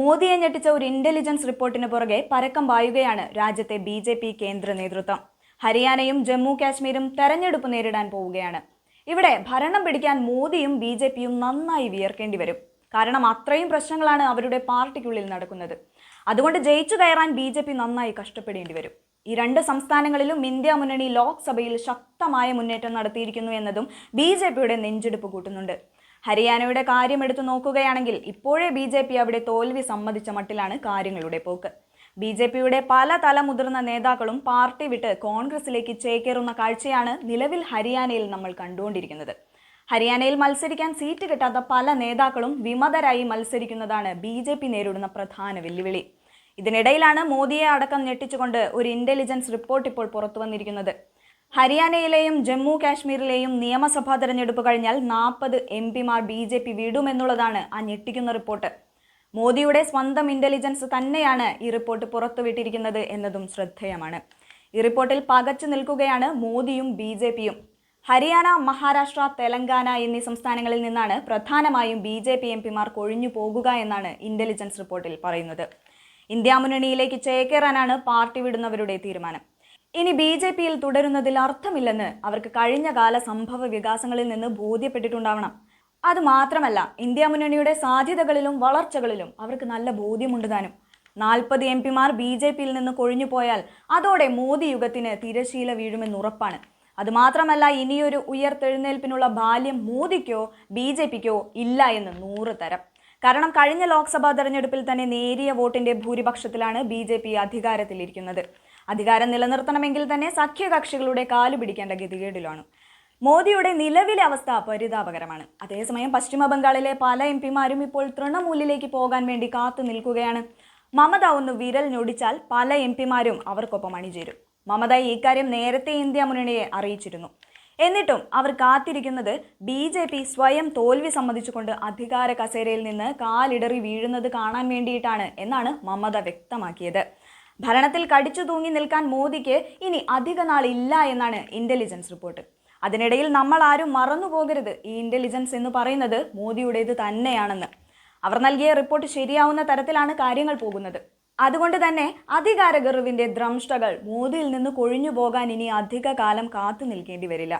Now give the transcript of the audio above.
മോദിയെ ഞെട്ടിച്ച ഒരു ഇന്റലിജൻസ് റിപ്പോർട്ടിന് പുറകെ പരക്കം പായുകയാണ് രാജ്യത്തെ ബി ജെ പി കേന്ദ്ര നേതൃത്വം. ഹരിയാനയും ജമ്മു കാശ്മീരും തെരഞ്ഞെടുപ്പ് നേരിടാൻ പോവുകയാണ്. ഇവിടെ ഭരണം പിടിക്കാൻ മോദിയും ബി ജെ പിയും നന്നായി വിയർക്കേണ്ടി വരും. കാരണം അത്രയും പ്രശ്നങ്ങളാണ് അവരുടെ പാർട്ടിക്കുള്ളിൽ നടക്കുന്നത്. അതുകൊണ്ട് ജയിച്ചു കയറാൻ ബി ജെ പി നന്നായി കഷ്ടപ്പെടേണ്ടി വരും. ഈ രണ്ട് സംസ്ഥാനങ്ങളിലും ഇന്ത്യ മുന്നണി ലോക്സഭയിൽ ശക്തമായ മുന്നേറ്റം നടത്തിയിരിക്കുന്നു എന്നതും ബി ജെ പിയുടെ നെഞ്ചെടുപ്പ് കൂട്ടുന്നുണ്ട്. ഹരിയാനയുടെ കാര്യം എടുത്തു നോക്കുകയാണെങ്കിൽ ഇപ്പോഴേ ബി ജെ പി അവിടെ തോൽവി സമ്മതിച്ച മട്ടിലാണ് കാര്യങ്ങളുടെ പോക്ക്. ബി ജെ പിയുടെ പല തല മുതിർന്ന നേതാക്കളും പാർട്ടി വിട്ട് കോൺഗ്രസിലേക്ക് ചേക്കേറുന്ന കാഴ്ചയാണ് നിലവിൽ ഹരിയാനയിൽ നമ്മൾ കണ്ടുകൊണ്ടിരിക്കുന്നത്. ഹരിയാനയിൽ മത്സരിക്കാൻ സീറ്റ് കിട്ടാത്ത പല നേതാക്കളും വിമതരായി മത്സരിക്കുന്നതാണ് ബി ജെ പി നേരിടുന്ന പ്രധാന വെല്ലുവിളി. ഇതിനിടയിലാണ് മോദിയെ അടക്കം ഞെട്ടിച്ചുകൊണ്ട് ഒരു ഇന്റലിജൻസ് റിപ്പോർട്ട് ഇപ്പോൾ പുറത്തു വന്നിരിക്കുന്നത്. ഹരിയാനയിലെയും ജമ്മു കാശ്മീരിലെയും നിയമസഭാ തെരഞ്ഞെടുപ്പ് കഴിഞ്ഞാൽ നാൽപ്പത് എം പിമാർ ബി ജെ പി വിടുമെന്നുള്ളതാണ് ആ ഞെട്ടിക്കുന്ന റിപ്പോർട്ട്. മോദിയുടെ സ്വന്തം ഇന്റലിജൻസ് തന്നെയാണ് ഈ റിപ്പോർട്ട് പുറത്തുവിട്ടിരിക്കുന്നത് എന്നതും ശ്രദ്ധേയമാണ്. ഈ റിപ്പോർട്ടിൽ പകച്ചു നിൽക്കുകയാണ് മോദിയും ബി ജെ പിയും. ഹരിയാന മഹാരാഷ്ട്ര തെലങ്കാന എന്നീ സംസ്ഥാനങ്ങളിൽ നിന്നാണ് പ്രധാനമായും ബി ജെ പി എം പിമാർ കൊഴിഞ്ഞു പോകുക എന്നാണ് ഇന്റലിജൻസ് റിപ്പോർട്ടിൽ പറയുന്നത്. ഇന്ത്യ മുന്നണിയിലേക്ക് ചേക്കേറാനാണ് പാർട്ടി വിടുന്നവരുടെ തീരുമാനം. ഇനി ബി ജെ പിയിൽ തുടരുന്നതിൽ അർത്ഥമില്ലെന്ന് അവർക്ക് കഴിഞ്ഞ കാല സംഭവ വികാസങ്ങളിൽ നിന്ന് ബോധ്യപ്പെട്ടിട്ടുണ്ടാവണം. അത് മാത്രമല്ല ഇന്ത്യ മുന്നണിയുടെ സാധ്യതകളിലും വളർച്ചകളിലും അവർക്ക് നല്ല ബോധ്യമുണ്ട് താനും. നാൽപ്പത് എം പിമാർ ബി ജെ പിയിൽ നിന്ന് കൊഴിഞ്ഞു പോയാൽ അതോടെ മോദി യുഗത്തിന് തിരശീല വീഴുമെന്ന് ഉറപ്പാണ്. അതുമാത്രമല്ല ഇനിയൊരു ഉയർത്തെഴുന്നേൽപ്പിനുള്ള ബാല്യം മോദിക്കോ ബി ജെ പിക്കോ ഇല്ല എന്ന് നൂറ് തരം. കാരണം കഴിഞ്ഞ ലോക്സഭാ തെരഞ്ഞെടുപ്പിൽ തന്നെ നേരിയ വോട്ടിന്റെ ഭൂരിപക്ഷത്തിലാണ് ബി ജെ പി അധികാരത്തിലിരിക്കുന്നത്. അധികാരം നിലനിർത്തണമെങ്കിൽ തന്നെ സഖ്യകക്ഷികളുടെ കാലു പിടിക്കേണ്ട ഗതികേടിലാണ്. മോദിയുടെ നിലവിലെ അവസ്ഥ പരിതാപകരമാണ്. അതേസമയം പശ്ചിമ ബംഗാളിലെ പല എം പിമാരും ഇപ്പോൾ തൃണമൂലിലേക്ക് പോകാൻ വേണ്ടി കാത്തു നിൽക്കുകയാണ്. മമത ഒന്ന് വിരൽ ഞൊടിച്ചാൽ പല എം പിമാരും അവർക്കൊപ്പം അണിചേരും. മമത ഇക്കാര്യം നേരത്തെ ഇന്ത്യ മുന്നണിയെ അറിയിച്ചിരുന്നു. എന്നിട്ടും അവർ കാത്തിരിക്കുന്നത് ബി ജെ പി സ്വയം തോൽവി സമ്മതിച്ചുകൊണ്ട് അധികാര കസേരയിൽ നിന്ന് കാലിടറി വീഴുന്നത് കാണാൻ വേണ്ടിയിട്ടാണ് എന്നാണ് മമത വ്യക്തമാക്കിയത്. ഭരണത്തിൽ കടിച്ചു തൂങ്ങി നിൽക്കാൻ മോദിക്ക് ഇനി അധിക നാളില്ല എന്നാണ് ഇന്റലിജൻസ് റിപ്പോർട്ട് അതിനിടയിൽ നമ്മൾ ആരും മറന്നു പോകരുത് ഈ ഇന്റലിജൻസ് എന്ന് പറയുന്നത് മോദിയുടേത് തന്നെയാണെന്ന്. അവർ നൽകിയ റിപ്പോർട്ട് ശരിയാവുന്ന തരത്തിലാണ് കാര്യങ്ങൾ പോകുന്നത്. അതുകൊണ്ട് തന്നെ അധികാര ഗർവിന്റെ ദ്രംഷ്ടകൾ മോദിയിൽ നിന്ന് കൊഴിഞ്ഞു പോകാൻ ഇനി അധിക കാലം കാത്തു നിൽക്കേണ്ടി വരില്ല.